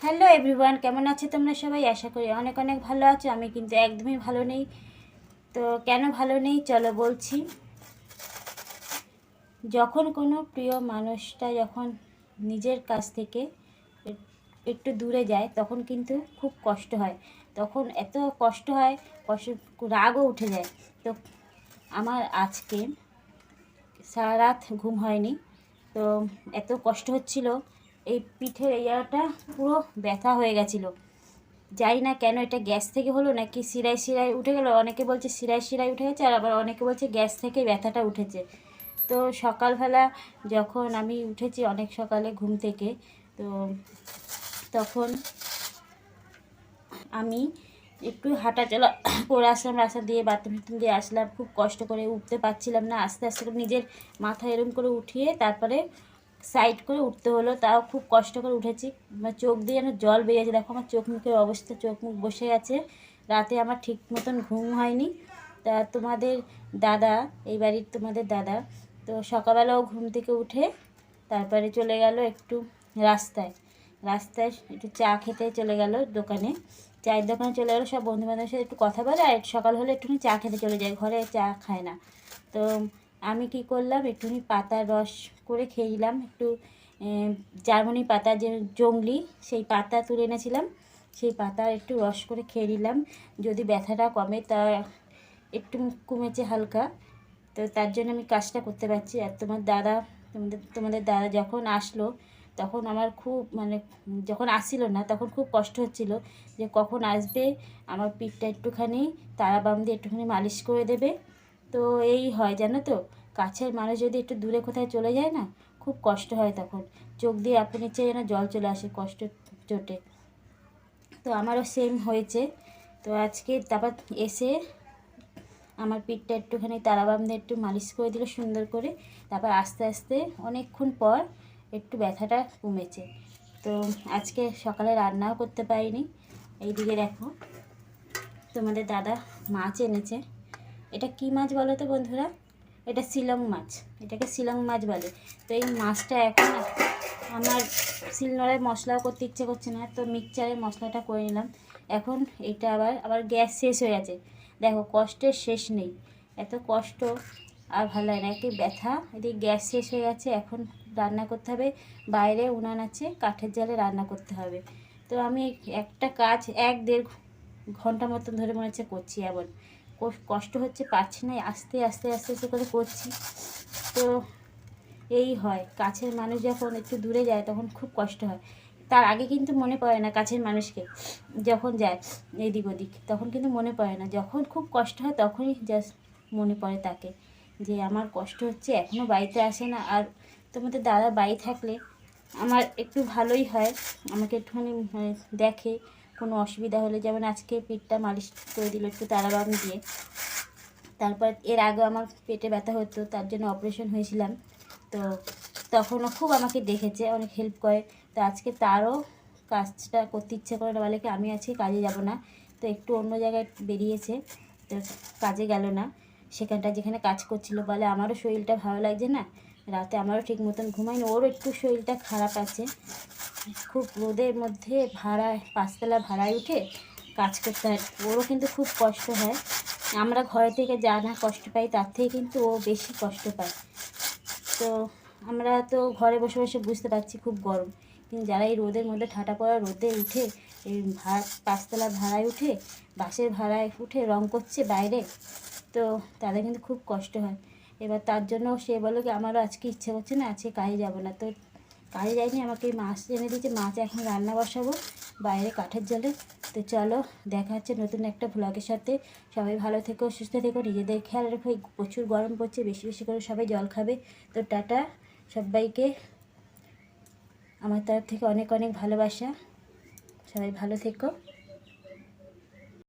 Hello everyone, কেমন আছে তোমরা সবাই? আশা করি অনেক অনেক ভালো আছো। আমি কিন্তু একদমই ভালো নেই। তো কেন ভালো নেই? চলো বলছি। যখন কোনো প্রিয় মানুষটা যখন নিজের কাছ থেকে একটু দূরে যায়, তখন কিন্তু খুব কষ্ট হয়। তখন এত কষ্ট হয়, কষ্ট, রাগও উঠে যায়। তো আমার আজকে সারা রাত ঘুম হয়নি। তো এত কষ্ট হচ্ছিল এই পিঠের ইয়াটা পুরো ব্যথা হয়ে গেছিল। জানি না কেন এটা গ্যাস থেকে হলো নাকি সিরাই সিরাই উঠে গেলো, অনেকে বলছে সিরাই সিরাই উঠে গেছে, আর আবার অনেকে বলছে গ্যাস থেকে ব্যথাটা উঠেছে। তো সকালবেলা যখন আমি উঠেছি অনেক সকালে ঘুম থেকে, তো তখন আমি একটু হাঁটা চলা করে আসলাম রাস্তা দিয়ে, বাথরুম টাথরুম দিয়ে আসলাম। খুব কষ্ট করে উঠতে পারছিলাম না, আস্তে আস্তে নিজের মাথা এরম করে উঠিয়ে তারপরে সাইড করে উঠতে হলো, তাও খুব কষ্ট করে উঠেছি। চোখ দিয়ে যেন জল বেরিয়েছে, দেখো আমার চোখ মুখের অবস্থা, চোখ মুখ বসে আছে। রাতে আমার ঠিক মতন ঘুম হয়নি। তা তোমাদের দাদা, এই বাড়ির তোমাদের দাদা, তো সকালবেলাও ঘুম থেকে উঠে তারপরে চলে গেল একটু রাস্তায়। রাস্তায় একটু চা খেতে চলে গেল দোকানে। চায়ের দোকানে চলে গেলো, সব বন্ধু বান্ধবের সাথে একটু কথা বলে, আর সকাল হলে একটুখানি চা খেতে চলে যায়, ঘরে চা খায় না। তো আমি কি করলাম, একটুখানি পাতার রস করে খেয়ে একটু জার্মানি পাতা যে জংলি, সেই পাতা তুলে এনেছিলাম, সেই পাতা একটু রস করে খেয়ে নিলাম। যদি ব্যথাটা কমে তা একটু কমেছে হালকা, তো তার জন্য আমি কাজটা করতে পারছি। আর তোমার দাদা, তোমাদের তোমাদের দাদা যখন আসলো, তখন আমার খুব মানে যখন আসছিল না, তখন খুব কষ্ট হচ্ছিল যে কখন আসবে, আমার পিঠটা একটুখানি তারা বাম দিয়ে একটুখানি মালিশ করে দেবে। তো এই হয়, জানো তো? কাছের মানুষ যদি একটু দূরে কোথায় চলে যায় না, খুব কষ্ট হয় তখন। চোখ দিয়ে আপনি ইচ্ছে যেন জল চলে আসে কষ্ট চোটে। তো আমারও সেম হয়েছে। তো আজকে তারপর এসে আমার পিঠটা একটুখানি তারাবাম দিয়ে একটু মালিশ করে দিল সুন্দর করে। তারপর আস্তে আস্তে অনেকক্ষণ পর একটু ব্যথাটা কমেছে। তো আজকে সকালে রান্নাও করতে পারিনি। এইদিকে দেখো, তোমাদের দাদা মাছ এনেছে। এটা কি মাছ বলো তো বন্ধুরা? এটা শিলং মাছ। এটাকে শিলং মাছ বলে। তো এই মাছটা এখন আমার শিলনোড়ায় মশলা করতে ইচ্ছে করছে না, তো মিক্সচারে মশলাটা করে নিলাম। এখন এটা আবার আবার গ্যাস শেষ হয়ে গেছে। দেখো, কষ্টের শেষ নেই। এত কষ্ট আর ভালো লাগে না। একটু ব্যথা এদিকে গ্যাস শেষ হয়ে গেছে। এখন রান্না করতে হবে। বাইরে উনান আছে, কাঠের জালে রান্না করতে হবে। তো আমি একটা কাজ, এক দেড় ঘণ্টা মতন ধরে মনে হচ্ছে করছি এমন। কষ্ট হচ্ছে, পারছি না আস্তে আস্তে আস্তে আস্তে করে করছি। তো এই হয়, কাছের মানুষ যখন একটু দূরে যায়, তখন খুব কষ্ট হয়। তার আগে কিন্তু মনে পড়ে না কাছের মানুষকে, যখন যায় এদিক ওদিক, তখন কিন্তু মনে পড়ে না। যখন খুব কষ্ট হয়, তখনই জাস্ট মনে পড়ে তাকে, যে আমার কষ্ট হচ্ছে এখনও বাড়িতে আসে না। আর তোমাদের দাদা বাড়ি থাকলে আমার একটু ভালোই হয়, আমাকে একটুখানি মানে দেখে। কোনো অসুবিধা হলে যেমন আজকে পিঠটা মালিশ করে দিল একটু তারাবাম দিয়ে। তারপর এর আগে আমার পেটে ব্যথা হতো, তার জন্য অপারেশন হয়েছিলাম। তো তখনও খুব আমাকে দেখেছে, অনেক হেল্প করে। তো আজকে তারও কাজটা করতে ইচ্ছে করে না, বলে কি আমি আজকে কাজে যাব না। তো একটু অন্য জায়গায় বেরিয়েছে, তো কাজে গেল না। সেখানটা যেখানে কাজ করছিল, বলে আমারও শরীরটা ভালো লাগছে না। রাতে আমারও ঠিক মতন ঘুমাইনি ওরও একটু শরীরটা খারাপ আছে। খুব রোদের মধ্যে ভাড়ায় পাঁচতলা ভাড়ায় উঠে কাজ করতে হয়। ওরও কিন্তু খুব কষ্ট হয়। আমরা ঘরে থেকে যা না কষ্ট পাই, তার থেকে কিন্তু ও বেশি কষ্ট পায়। তো আমরা তো ঘরে বসে বসে বুঝতে পারছি খুব গরম। কিন্তু যারা এই রোদের মধ্যে ঠাটা পড়া রোদে উঠে, এই ভাড়া পাঁচতলা ভাড়ায় উঠে, বাসের ভাড়ায় উঠে রং করছে বাইরে, তো তাদের কিন্তু খুব কষ্ট হয়। এবার তার জন্য সে বলো কি, আমারও আজকে ইচ্ছে করছে না, আজকে কাজে যাব না। তো কাজে যাইনি, আমাকে মাছ এনে দিয়েছে। মাছ এখন রান্না বসাবো বাইরে কাঠের জলে। তো চলো, দেখা হচ্ছে নতুন একটা ভ্লগের সাথে। সবাই ভালো থেকো, সুস্থ থেকো, নিজেদের খেয়াল রেখো। প্রচুর গরম পড়ছে, বেশি বেশি করে সবাই জল খাবে। তো টাটা, সবাইকে। আমার তরফ থেকে অনেক অনেক ভালোবাসা। সবাই ভালো থেকো।